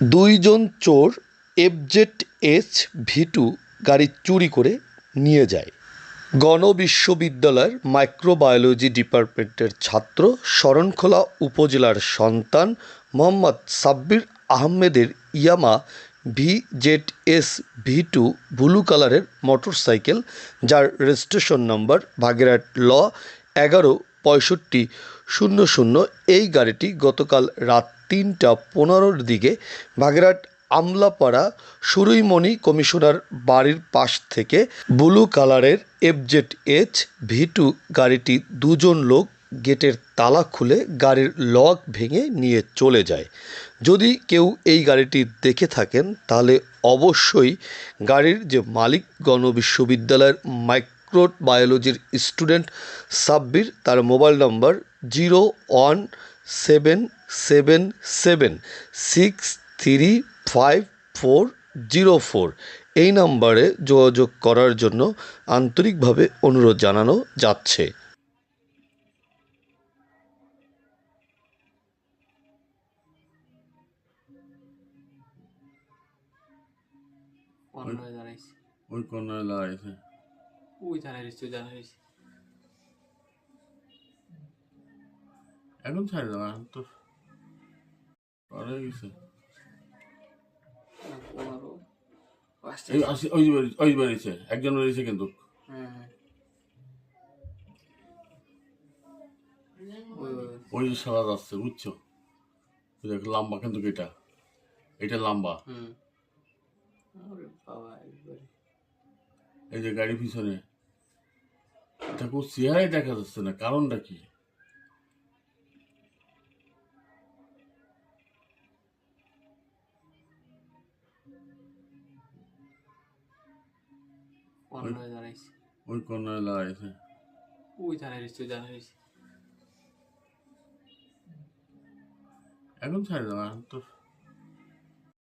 দুইজন চোর FZ S V two গাড়ি চুরি করে নিয়ে যায়। গণবিশ্ববিদ্যালয়ের মাইক্রোবায়োলজি ডিপার্টমেন্টের ছাত্র শরণখোলা উপজেলার সন্তান মোহাম্মদ সাব্বির আহমেদের Yamaha V Z S V two blue কালারের মোটরসাইকেল, যার রেজিস্ট্রেশন নম্বর ভাগেরহাট ল এগারো পঁয়ষট্টি শূন্য শূন্য এই গাড়িটি গতকাল রাত তিনটা পনেরোর দিকে বাগেরহাট আমলাপাড়া সুরুইমণি কমিশনার বাড়ির পাশ থেকে ব্লু কালারের এফজেড এইচ ভি টু গাড়িটি দুজন লোক গেটের তালা খুলে গাড়ির লক ভেঙে নিয়ে চলে যায়। যদি কেউ এই গাড়িটি দেখে থাকেন, তাহলে অবশ্যই গাড়ির যে মালিক গণবিশ্ববিদ্যালয়ের বায়োলজির স্টুডেন্ট সাব্বির তার mobile number zero one seven seven seven six three five four zero four এই নম্বরে যোগাযোগ করার জন্য আন্তরিকভাবে অনুরোধ জানানো যাচ্ছে। ওই কর্নারে দাঁড়াইছে। ওই দাঁড়াইছি তুই দাঁড়াইছি এখন ছাড়ে দেওয়া এখন তো পার গেছে। ওই বেরিয়েছে ওই বেরিয়েছে একজন বেরিয়েছে কিন্তু। হ্যাঁ হ্যাঁ। ওই যে সাদা যাচ্ছে বুঝছ? দেখ লম্বা কিন্তু এটা। এটা লম্বা। এই যে গাড়ি পিছনে। কোনো চেহারাই দেখা যাচ্ছে না কারণটা কি? ওই কর্নারে দাঁড়াইছে ওই দাঁড়াইছি দাঁড়াইছি এখন ছাড়ে দেওয়া তো